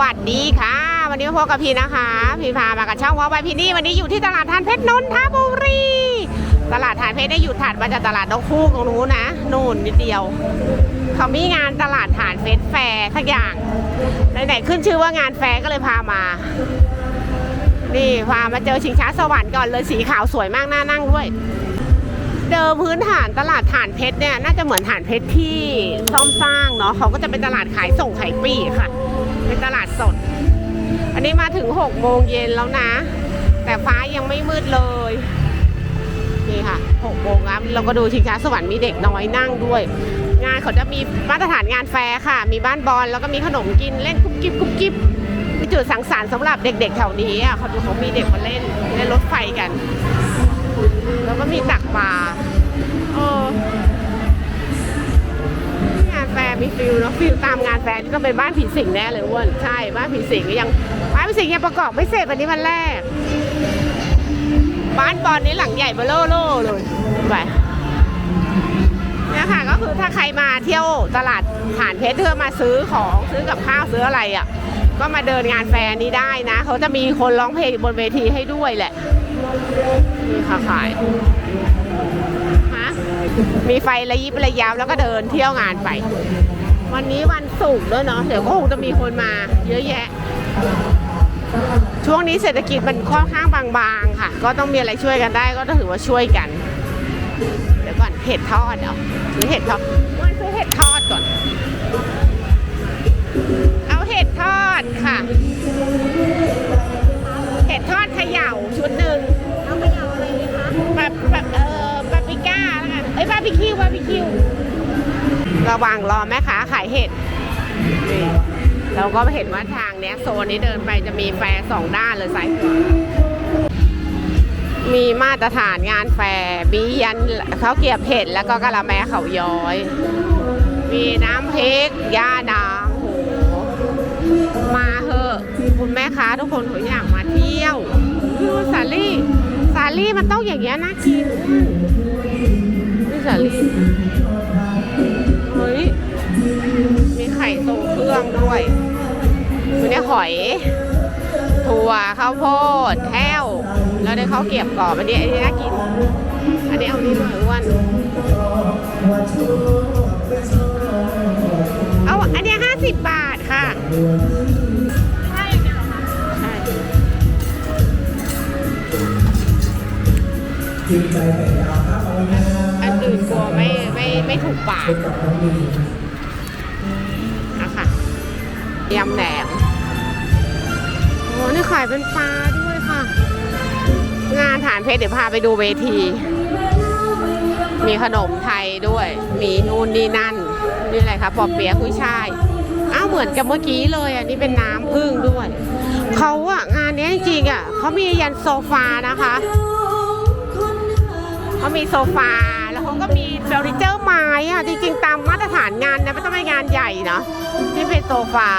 วัสดีค่ะ วันนี้พบกับพี่นะคะ พี่พามากับช่องวอลไปพี่นี่วันนี้อยู่ที่ตลาดทานเพชรนนทบุรีตลาดทานเพชรได้อยู่ถัดมาจากตลาดนกคู่ตรงนู้นนะนู่นนิดเดียวเขามีงานตลาดฐานเฟสแฟร์ทักอย่างไหนๆขึ้นชื่อว่างานแฟร์ก็เลยพามา นี่พามาเจอชิงช้าสวรรค์ก่อนเลยสีขาวสวยมากน่านั่งด้วยเดิมพื้นฐานตลาดฐานเพชรเนี่ยน่าจะเหมือนฐานเพชรที่ซ่อมสร้างเนาะเขาก็จะเป็นตลาดขายส่งขายปลีกค่ะ เป็นตลาดสด อันนี้มาถึง 6 โมงเย็นแล้วนะ แต่ฟ้ายังไม่มืดเลย นี่ค่ะ 6 โมงครับเราก็ดูชิงช้าสวรรค์มีเด็กน้อยนั่งด้วย งานเขาจะมีมาตรฐานงานแฟร์ค่ะ มีบ้านบอลแล้วก็มีขนมกินเล่นกุ๊บกิ๊บกุ๊บกิ๊บมีจุดสังสรรค์สำหรับเด็กๆแถวนี้อะเขาดูเขามีเด็กมาเล่นเล่นรถไฟกัน แล้วก็มีตักปลา องานแฟร์มีฟิลเนาะฟิลตามงานแฟร์ที่ต้องเป็นบ้านผีสิงแน่เลยอ้วนใช่บ้านผีสิงก็ยังบ้านผีสิงยังประกอบไม่เสร็จวันนี้วันแรก บ้านบอลนี้หลังใหญ่เบลโล่โล่เลยไปเนี่ยค่ะก็คือถ้าใครมาเที่ยวตลาดผ่านเพชรเพื่อมาซื้อของซื้อกับข้าวซื้ออะไรอะ ก็มาเดินงานแฟร์นี้ได้นะ เขาจะมีคนร้องเพลงบนเวทีให้ด้วยแหละนี่ค่ะขาย มีไฟระยิบระยับแล้วก็เดินเที่ยวงานไป วันนี้วันศุกร์ด้วยเนาะเดี๋ยวก็คงจะมีคนมาเยอะแยะ ช่วงนี้เศรษฐกิจมันค่อนข้างบางๆค่ะ ก็ต้องมีอะไรช่วยกันได้ก็ถือว่าช่วยกัน เดี๋ยวก่อนเห็ดทอดเหรอซื้อเห็ดทอดวันซื้อเห็ดทอดก่อน ระหว่างรอแม่ค้าขายเห็ดนี่เราก็เห็นว่าทางเนี้ยโซนนี้เดินไปจะมีแฟร์สองด้านเลยซ้ายมีมาตรฐานงานแฟร์มียันเขาเกียบเห็ดแล้วก็กะละแมเขาย้อย มีน้ำพริกย่าดางโหมาเหอะคุณแม่ค้าทุกคนเขาอย่ากมาเที่ยวดูสาลี่สาลี่มันต้องอย่างเงี้ยน่ากินนี่สาลี่ รื่องด้วยมีเนี่ยหอย ถั่วข้าวโพดแห้ว แล้วได้ข้าวเกรียบกรอบอันนี้อันนี้น่ากิน อันนี้เอานี่หน่อยอ้วนเอาอันนี้ห้าสิบบาทค่ะใช่เหรอคะใช่จิตใจแต่ยาวครับเอาไว้นะอันอื่นกลัวไม่ไม่ไม่ถูกปาก ยำแหนมโอ้นี่ขายเป็นปลาด้วยค่ะ งานฐานเพชรเดี๋ยวพาไปดูเวที มีขนมไทยด้วย มีนู่นนี่นั่น นี่อะไรคะปอเปี๊ยะกุ้ยช่าย อ้าวเหมือนกับเมื่อกี้เลยอะนี่เป็นน้ำผึ้งด้วย เขาอะงานนี้จริงๆอะเขามียันโซฟานะคะ เขามีโซฟา แล้วเขาก็มีเฟอร์นิเจอร์ไม้อะจริงๆตามมาตรฐานงานนี่ยไม่ต้องเป็นงานใหญ่เนาะที่เป็นโซฟา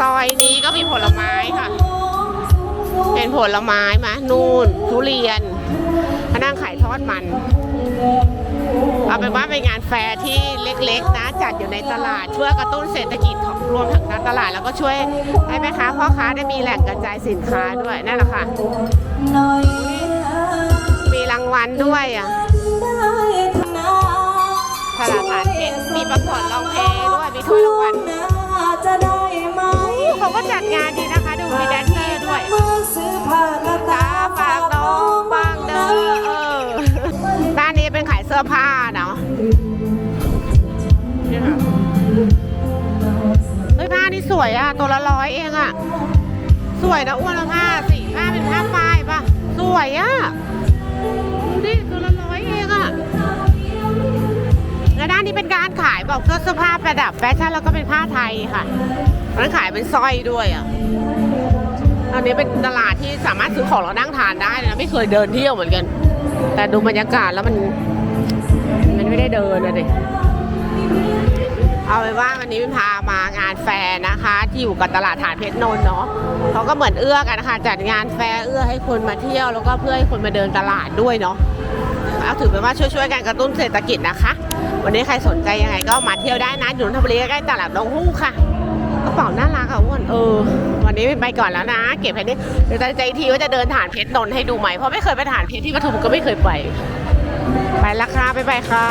ซอยนี้ก็มีผลไม้ค่ะ เป็นผลไม้มะนู่น ทุเรียนมานั่งขายทอดมัน เอาเป็นว่าเป็นงานแฟร์ที่เล็กๆ นะ จัดอยู่ในตลาดช่วยกระตุ้นเศรษฐกิจของรวมถึงการตลาดแล้วก็ช่วยให้แม่ค้าพ่อค้าได้มีแหล่งกระจายสินค้าด้วยนั่นแหละค่ะมีรางวัลด้วยอะ ประกวดร้องเพลงด้วยมีถ้วยรางวัลจะได้ไหมเขาก็จัดงานดีนะคะ ดูมีแดนเซอร์ด้วยเมื่อซื้อผ้ากระตาตาฝากน้องบางเด้อเออด้านนี้เป็นขายเสื้อผ้าเนาะนี่ค่ะเฮ้ยผ้านี่สวยอะตัวละร้อยเองอะสวยนะอ้วนละผ้าสีผ้าเป็นผ้าฝ้ายป่ะ สวยอะดูดิตัวละร้อย นี้เป็นการขายบบเครื่องเสื้อผ้าประดับแฟชั่นแล้วก็เป็นผ้าไทยค่ะร้านขายเป็นสร้อยด้วยอะอันนี้เป็นตลาดที่สามารถซื้อของแล้วนั่งทานได้นะไม่เคยเดินเที่ยวเหมือนกัน แต่ดูบรรยากาศแล้วมัน มันไม่ได้เดินนะดิเอาไปว่าวันนี้พามางานแฟร์นะคะ ที่อยู่กับตลาดฐานเพชรนนท์เนาะเขาก็เหมือนเอื้อกันนะคะจัดงานแฟร์เอื้อให้คนมาเที่ยวแล้วก็เพื่อให้คนมาเดินตลาดด้วยเนาะเอาถือเป็นว่าช่วยๆกันกระตุ้นเศรษฐกิจนะคะ วันนี้ใครสนใจยังไงก็มาเที่ยวได้นะอยู่นนทบุรีใกล้ตลาดดงฮู้ค่ะกระเป๋าน่ารักอะอ้วนเออ วันนี้ไปก่อนแล้วนะ เก็บแค่นี้เดี๋ยวใจใจทีว่าจะเดินฐานเพชรนนท์ให้ดูใหม่เพราะไม่เคยไปฐานเพชรที่ปทุมก็ไม่เคยไป ไปละค่ะไปไปค่ะ